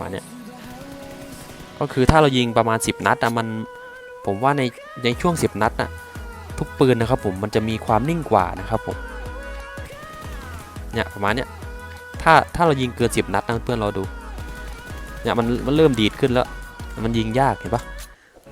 มาเนี่ยก็คือถ้าเรายิงประมาณ 10 นัดอะมันผมว่าในในช่วง 10 นัดอะทุกปืนนะครับผมมันจะมีความนิ่งกว่านะครับผมเนี่ยประมาณเนี้ยถ้าถ้าเรายิงเกิน 10 นัดนะเพื่อนเราดูเนี่ยมันมันเริ่มดีดขึ้นแล้วมันยิงยากเห็นปะ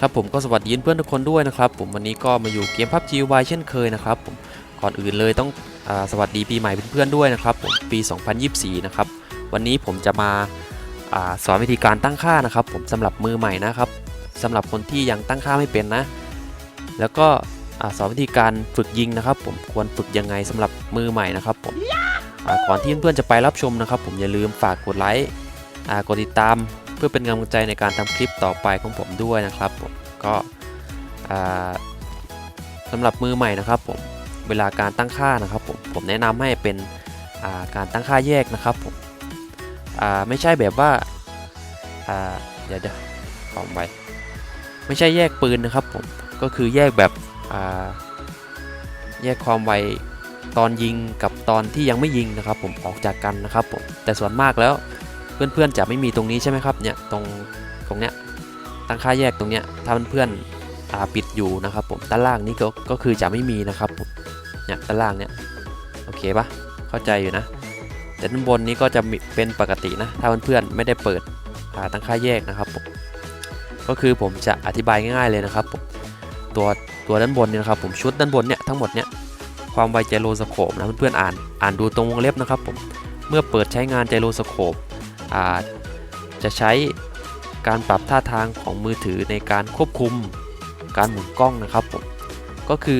ครับผมก็สวัสดีเพื่อนทุกคนด้วยนะครับผมวันนี้ก็มาอยู่เกมพับจีวเช่นเคยนะครับผมก่อนอื่นเลยต้องอสวัสดีปีใหม่เพื่อนๆด้วยนะครับผมปี 2024 นะครับวันนี้ผมจะมา สอนวิธีการตั้งค่านะครับ ผมสำหรับมือใหม่นะครับสำหรับคนที่ยังตั้งค่าไม่เป็นนะ แล้วก็สอนวิธีการฝึกยิงนะครับ ผมควรฝึกยังไงสำหรับมือใหม่นะครับผมก่อนที่เพื่อนๆจะไปรับชมนะครับ ผมอย่าลืมฝากกดไลค์กดติดตาม เพื่อเป็นกำลังใจในการทำคลิปต่อไปของผมด้วยนะครับผมก็อ่าสำหรับมือใหม่นะครับผมเวลาการตั้งค่านะครับผมผมแนะนำให้เป็นการตั้งค่าแยกนะครับผม อ่าไม่ใช่แบบว่าอ่าเดี๋ยวเดี๋ยวขอไปไม่ใช่แยกปืนนะครับผมก็คือแยกแบบอ่าแยกความไวตอนยิงกับตอนที่ยังไม่ยิงนะครับ ผมออกจากกันนะครับผมแต่ส่วนมากแล้วเพื่อนๆจะไม่มีตรงนี้ใช่ไหมครับเนี่ยตรงตรงเนี้ยตั้งค่าแยกตรงเนี้ยถ้าเพื่อนๆปิดอยู่นะครับ ผมด้านล่างนี้ก็ก็คือจะไม่มีนะครับผมเนี่ยด้านล่างเนี่ยโอเคปะเข้าใจอยู่นะ แต่ด้านบนนี้ก็จะเป็นปกตินะ ถ้าเพื่อนๆไม่ได้เปิดตั้งค่าแยกนะครับผมก็คือผมจะอธิบายง่ายๆเลยนะครับผมตัวตัวด้านบนนี่นะครับผมชุดด้านบนเนี่ยทั้งหมดเนี่ยความไวไจโรสโคปนะเพื่อนๆอ่านอ่านดูตรงวงเล็บนะครับผมเมื่อเปิดใช้งานไจโรสโคปจะใช้การปรับท่าทางของมือถือในการควบคุมการหมุนกล้องนะครับผมก็คือ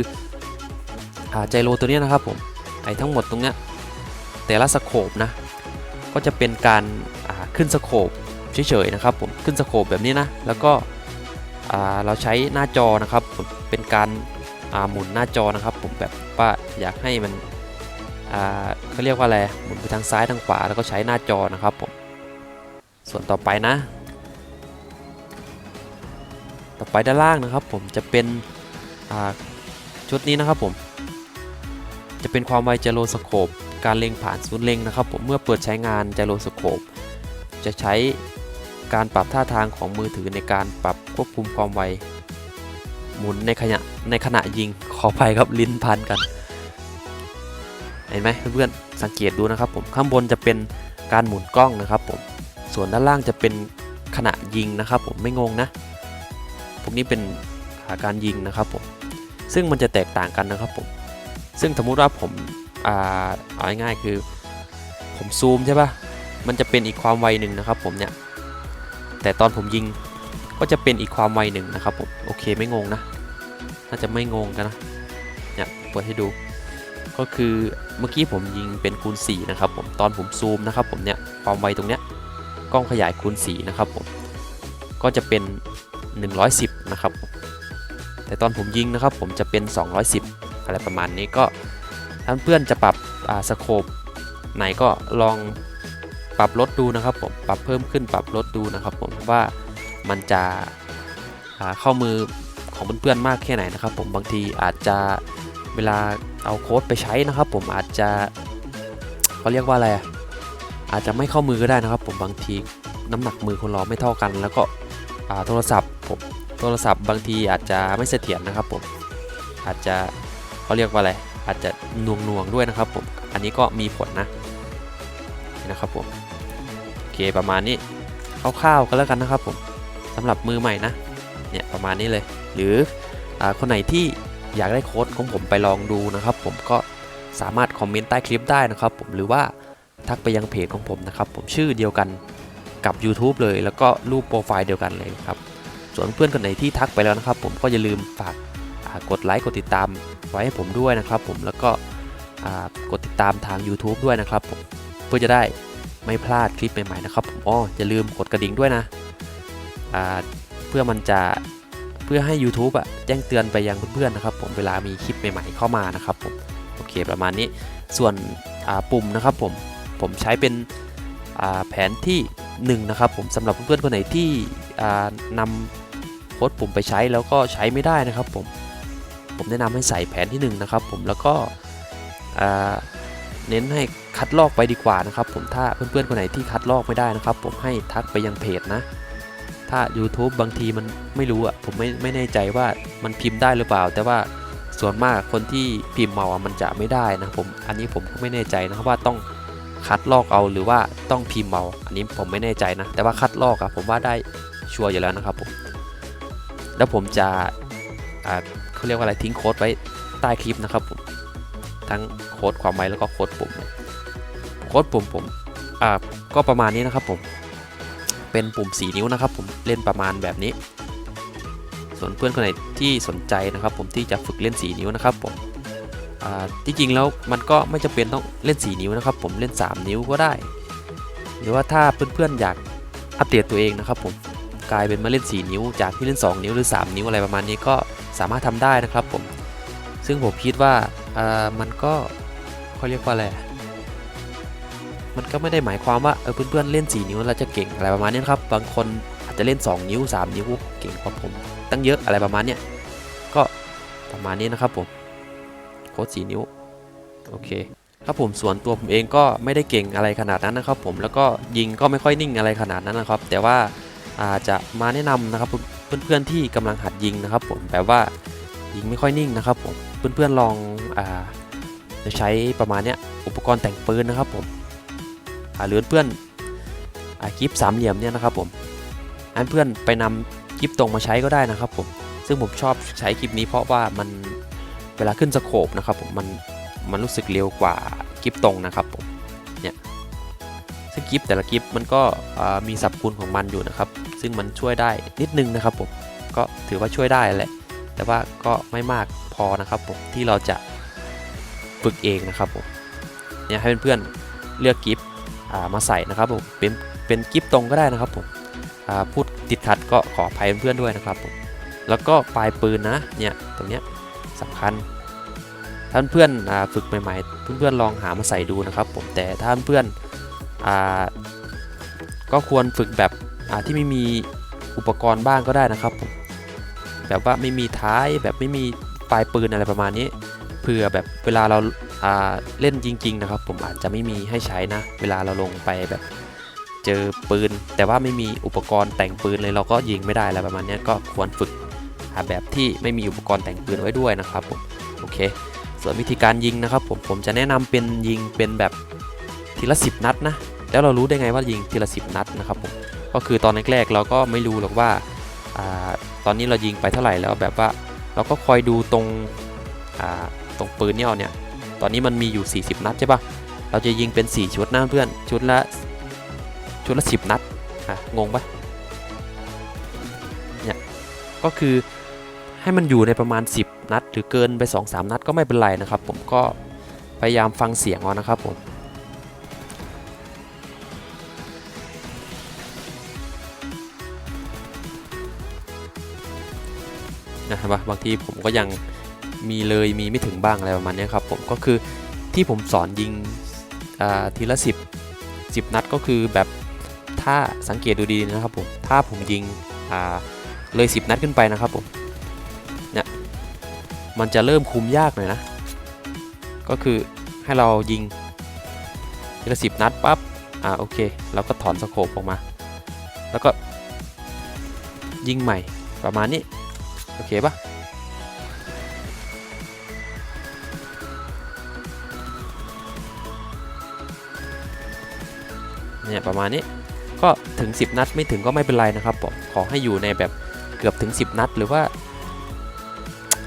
ไจโรตัวเนี้ยนะครับผมไอ้ทั้งหมดตรงเนี้ย แต่ละสโคปนะ ก็จะเป็นการาขึ้นสโคปเฉยๆนะครับผมขึ้นสโคปแบบนี้นะ แล้วก็เราใช้หน้าจอนะครับผมเป็นการาหมุนหน้าจอนะครับ ผมแบบว่าอยากให้มันเขาเรียกว่าอะไรหมุนไปทางซ้ายทางขวาแล้วก็ใช้หน้าจอนะครับผมส่วนต่อไปนะ ต่อไปด้านล่างนะครับ ผมจะเป็นชุดนี้นะครับผมจะเป็นความไวไจโรสโคป การเล็งผ่านศูนย์เล็งนะครับ ผมเมื่อเปิดใช้งานไจโรสโคปจะใช้การปรับท่าทางของมือถือในการปรับควบคุมความไวหมุนในขณะในขณะยิงขออภัยครับลิ้นพันกัน เห็นไหมเพื่อนๆสังเกตดูนะครับผมข้างบนจะเป็นการหมุนกล้องนะครับผมส่วนด้านล่างจะเป็นขณะยิงนะครับ ผมไม่งงนะพวกนี้เป็นขาการยิงนะครับผมซึ่งมันจะแตกต่างกันนะครับผมซึ่งสมมุติว่าผม อ่าเอาง่ายๆคือ ผมซูมใช่ปะมันจะเป็นอีกความไวหนึ่งนะครับผมเนี่ย แต่ตอนผมยิงก็จะเป็นอีกความไวหนึ่งนะครับผม โอเคไม่งงนะ น่าจะไม่งงกันนะ เนี่ยเปิดให้ดู ก็คือเมื่อกี้ผมยิงเป็นคูณ 4 นะครับผม ตอนผมซูมนะครับผมเนี่ยความไวตรงเนี้ยกล้องขยายคูณ 4 นะครับผม ก็จะเป็น 110 นะครับ แต่ตอนผมยิงนะครับผมจะเป็น 210 อะไรประมาณนี้ก็ ถ้านเพื่อนจะปรับสโคปไหนก็ลองปรับลดดูนะครับผมปรับเพิ่มขึ้นปรับลดดูนะครับผมว่ามันจะเข้ามือของเพื่อนๆมากแค่ไหนนะครับ ผมบางทีอาจจะเวลาเอาโค้ดไปใช้นะครับ ผมอาจจะเขาเรียกว่าอะไรอาจจะไม่เข้ามือก็ได้นะครับ ผมบางทีน้ำหนักมือคนเราไม่เท่ากัน แล้วก็โทรศัพท์ผมโทรศัพท์บางทีอาจจะไม่เสถียรนะครับผมอาจจะเขาเรียกว่าอะไรอาจจะน่วงนวงๆด้วยนะครับผมอันนี้ก็มีผลนะนะครับผมโอเคประมาณนี้คร่าวๆก็แล้วกันนะครับผมสำหรับมือใหม่นะเนี่ยประมาณนี้เลย หรืออคนไหนที่อยากได้โค้ดของผมไปลองดูนะครับ ผมก็สามารถคอมเมนต์ใต้คลิปได้นะครับ ผมหรือว่าทักไปยังเพจของผมนะครับ ผมชื่อเดียวกันกับ YouTube เลย แล้วก็รูปโปรไฟล์เดียวกันเลยครับส่วนเพื่อนคนไหนที่ทักไปแล้วนะครับ ผมก็อย่าลืมฝาก กดไลค์กดติดตามไว้ให้ผมด้วยนะครับผมแล้วก็กดติดตามทาง YouTube ด้วยนะครับผมเพื่อจะได้ไม่พลาดคลิปใหม่ๆนะครับผมอ๋ออย่าลืมกดกระดิ่งด้วยนะเพื่อมันจะเพื่อให้ YouTube อะแจ้งเตือนไปยังเพื่อนๆนะครับ ผมเวลามีคลิปใหม่ ๆ เข้ามานะครับผมโอเคประมาณนี้ส่วนปุ่มนะครับผมผมใช้เป็นแผนที่1นะครับผมสำหรับเพื่อนๆคนไหนที่นำโค้ดปุ่มไปใช้แล้วก็ใช้ไม่ได้นะครับผม ผมแนะนำให้ใส่แผนที่1นะครับผมแล้วก็เน้นให้คัดลอกไปดีกว่านะครับผมถ้าเพื่อนๆคนไหนที่คัดลอกไม่ได้นะครับ ผมให้ทักไปยังเพจนะ ถ้า YouTube บางทีมันไม่รู้อะผมไม่ไม่แน่ใจว่ามันพิมพ์ได้หรือเปล่า แต่ว่าส่วนมากคนที่พิมพ์เมาอะมันจะไม่ได้นะผมอันนี้ผมก็ไม่แน่ใจนะครับว่าต้องคัดลอกเอาหรือว่าต้องพิมพ์เมาอันนี้ผมไม่แน่ใจนะ แต่ว่าคัดลอกอะผมว่าได้ชัวร์อยู่แล้วนะครับผมแล้วผมจะ เขาเรียกว่าอะไรทิ้งโค้ดไว้ใต้คลิปนะครับผมทั้งโค้ดความหมายแล้วก็โค้ดปุ่มโค้ดปุ่มผมอ่าก็ประมาณนี้นะครับผมเป็นปุ่ม 4 นิ้วนะครับ ผมเล่นประมาณแบบนี้ ส่วนเพื่อนคนไหนที่สนใจนะครับ ผมที่จะฝึกเล่น 4 นิ้วนะครับผมอ่าที่จริงแล้วมันก็ไม่จำเป็นต้องเล่น 4 นิ้วนะครับ ผมเล่น 3 นิ้วก็ได้ หรือว่าถ้าเพื่อนๆอยากอัปเดตตัวเองนะครับ ผมกลายเป็นมาเล่น 4 นิ้ว จากที่เล่น 2 นิ้วหรือ 3 นิ้วอะไรประมาณนี้ก็ สามารถทำได้นะครับผม ซึ่งผมคิดว่าามันก็เขาเรียกว่าอะไร มันก็ไม่ได้หมายความว่าเออเพื่อนๆเล่น 4 นิ้วเราจะเก่งอะไรประมาณนี้ครับ บางคนอาจจะเล่น 2 นิ้ว 3 นิ้วเก่งกว่าผม ตั้งเยอะอะไรประมาณเนี้ย ก็ประมาณนี้นะครับผม โค้ด4นิ้ว โอเคครับผมส่วนตัวผมเองก็ไม่ได้เก่งอะไรขนาดนั้นนะครับผมแล้วก็ยิงก็ไม่ค่อยนิ่งอะไรขนาดนั้นนะครับ แต่ว่าอาจจะมาแนะนำนะครับ เพื่อนๆที่กำลังหัดยิงนะครับผมแบบว่ายิงไม่ค่อยนิ่งนะครับผมเพื่อนๆลองอ่าจะใช้ประมาณเนี้ยอุปกรณ์แต่งปืนนะครับผมหรือเพื่อนอากิฟสามเหลี่ยมเนี่ยนะครับผมอันเพื่อนไปนำกิฟตรงมาใช้ก็ได้นะครับผมซึ่งผมชอบใช้กิฟนี้เพราะว่ามันเวลาขึ้นสโคปนะครับผมมันมันรู้สึกเร็วกว่ากิฟตรงนะครับผมเนี่ยซึ่งกิฟแต่ละกิฟมันก็มีสับคูณของมันอยู่นะครับ ซึ่งมันช่วยได้นิดนึงนะครับผมก็ถือว่าช่วยได้แหละ แต่ว่าก็ไม่มากพอนะครับผมที่เราจะฝึกเองนะครับผมเนี่ยให้เพื่อนๆเลือกกิฟอ่ามาใส่นะครับผมเป็นเป็นกิฟต์ตรงก็ได้นะครับผมพูดติดขัดก็ขออภัยเพื่อนๆด้วยนะครับผมแล้วก็ปลายปืนนะเนี่ยตรงเนี้ยสำคัญท่านเพื่อนฝึกใหม่ๆ เพื่อนๆลองหามาใส่ดูนะครับผมแต่ถ้าเพื่อนอก็ควรฝึกแบบ ที่ไม่มีอุปกรณ์บ้างก็ได้นะครับ แบบว่าไม่มีท้ายแบบไม่มีปลายปืนอะไรประมาณนี้เผื่อแบบเวลาเราาเล่นจริง ๆ นะครับ ผมอาจจะไม่มีให้ใช้นะ เวลาเราลงไปแบบเจอปืน แต่ว่าไม่มีอุปกรณ์แต่งปืนเลยเราก็ยิงไม่ได้อะไรประมาณนี้ก็ควรฝึกหาแบบที่ไม่มีอุปกรณ์แต่งปืนไว้ด้วยนะครับผมโอเค ส่วนวิธีการยิงนะครับ ผมผมจะแนะนำเป็นยิงเป็นแบบทีละสิบนัดนะ แล้วเรารู้ได้ไงว่ายิงทีละสิบนัดนะครับผมก็คือตอนแรกๆเราก็ไม่รู้หรอกว่าอตอนนี้เรายิงไปเท่าไหร่แล้วแบบว่าเราก็คอยดูตรงตรงปืนเนี่ยเอาเนี่ยตอนนี้มันมีอยู่ 40 นัดใช่ปะเราจะยิงเป็น 4 ชุดนะเพื่อนชุดละชุดละ 10 นัดอะงงปะเนี่ยก็คือให้มันอยู่ในประมาณ 10 นัดหรือเกินไป 2-3 นัดก็ไม่เป็นไรนะครับ ผมก็พยายามฟังเสียงเอานะครับผม นะครับบางทีผมก็ยังมีเลยมีไม่ถึงบ้างอะไรประมาณนี้ครับผมก็คือที่ผมสอนยิงทีละ 10 10 นัดก็คือแบบถ้าสังเกตดูดีนะครับผมถ้าผมยิงเลย 10 นัดขึ้นไปนะครับผมเนี่ยมันจะเริ่มคุมยากหน่อยนะ ก็คือให้เรายิงทีละ 10 นัดปั๊บอ่าโอเคเราก็ถอนสโคปออกมา แล้วก็ยิงใหม่ประมาณนี้ โอเคปะเนี่ยประมาณนี้ก็ถึง 10 นัดไม่ถึงก็ไม่เป็นไรนะครับผมขอให้อยู่ในแบบเกือบถึง 10 นัดหรือว่า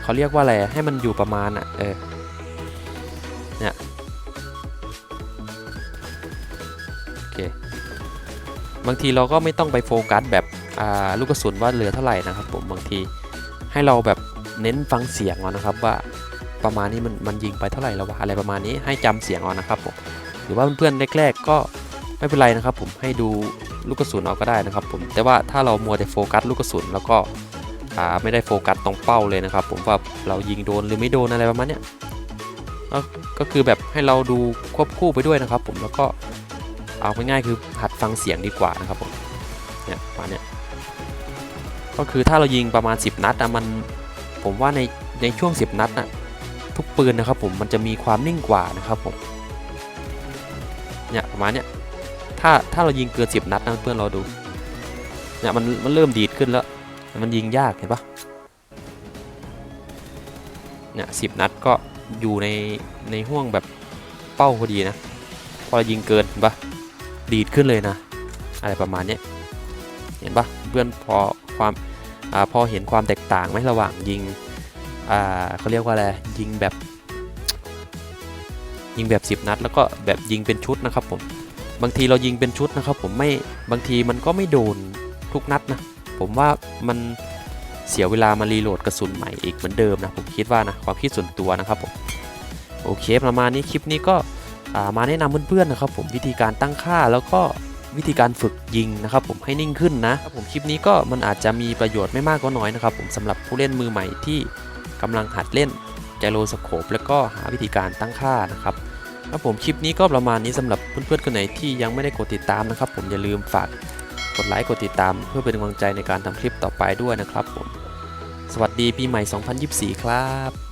เขาเรียกว่าอะไรให้มันอยู่ประมาณอะเออเนี่ยโอเคบางทีเราก็ไม่ต้องไปโฟกัสแบบลูกกระสุนว่าเหลือเท่าไหร่นะครับผมบางที ให้เราแบบเน้นฟังเสียงเอานะครับว่าประมาณนี้มันมันยิงไปเท่าไหร่แล้ววะอะไรประมาณนี้ให้จำเสียงเอานะครับผมหรือว่าเพื่อนๆแรก ๆ ก็ไม่เป็นไรนะครับ ผมให้ดูลูกกระสุนเอาก็ได้นะครับ ผมแต่ว่าถ้าเรามัวแต่โฟกัสลูกกระสุนแล้วก็ไม่ได้โฟกัสตรงเป้าเลยนะครับ ผมว่าเรายิงโดนหรือไม่โดนอะไรประมาณนี้ก็ก็คือแบบให้เราดูควบคู่ไปด้วยนะครับ ผมแล้วก็เอาง่ายๆคือหัดฟังเสียงดีกว่านะครับผมเนี่ยประมาณเนี้ย ก็คือถ้าเรายิงประมาณ 10 นัดอะมันผมว่าในในช่วง 10 นัดอะทุกปืนนะครับผมมันจะมีความนิ่งกว่านะครับผมเนี่ยประมาณเนี้ยถ้าถ้าเรายิงเกินสิบนัดนะเพื่อนเราดูเนี่ยมันมันเริ่มดีดขึ้นแล้ว มันยิงยากเห็นปะเนี่ยสิบนัดก็อยู่ในในห่วงแบบเป้าพอดีนะ พอเรายิงเกินเห็นปะดีดขึ้นเลยนะ อะไรประมาณเนี้ยเห็นปะเพื่อนพอ ความอพอเห็นความแตกต่างไหมระหว่างยิงเขาเรียกว่าอะไรยิงแบบยิงแบบ 10 นัด แล้วก็แบบยิงเป็นชุดนะครับผมบางทีเรายิงเป็นชุดนะครับ ผมไม่บางทีมันก็ไม่โดนทุกนัดนะผมว่ามันเสียเวลามารีโหลดกระสุนใหม่อีกเหมือนเดิมนะผมคิดว่านะความคิดส่วนตัวนะครับผมโอเคประมาณนี้คลิปนี้ก็ามาแนะนำเพื่อนๆนะครับ ผมวิธีการตั้งค่าแล้วก็ วิธีการฝึกยิงนะครับผมให้นิ่งขึ้นนะครับผมคลิปนี้ก็มันอาจจะมีประโยชน์ไม่มากก็น้อยนะครับผมสำหรับผู้เล่นมือใหม่ที่กำลังหัดเล่นไจโรสโคปแล้วก็หาวิธีการตั้งค่านะครับครับผมคลิปนี้ก็ประมาณนี้สำหรับเพื่อนๆคนไหนที่ยังไม่ได้กดติดตามนะครับ ผมอย่าลืมฝากกดไลค์กดติดตาม เพื่อเป็นกำลังใจในการทำคลิปต่อไปด้วยนะครับผมสวัสดีปีใหม่ 2024 ครับ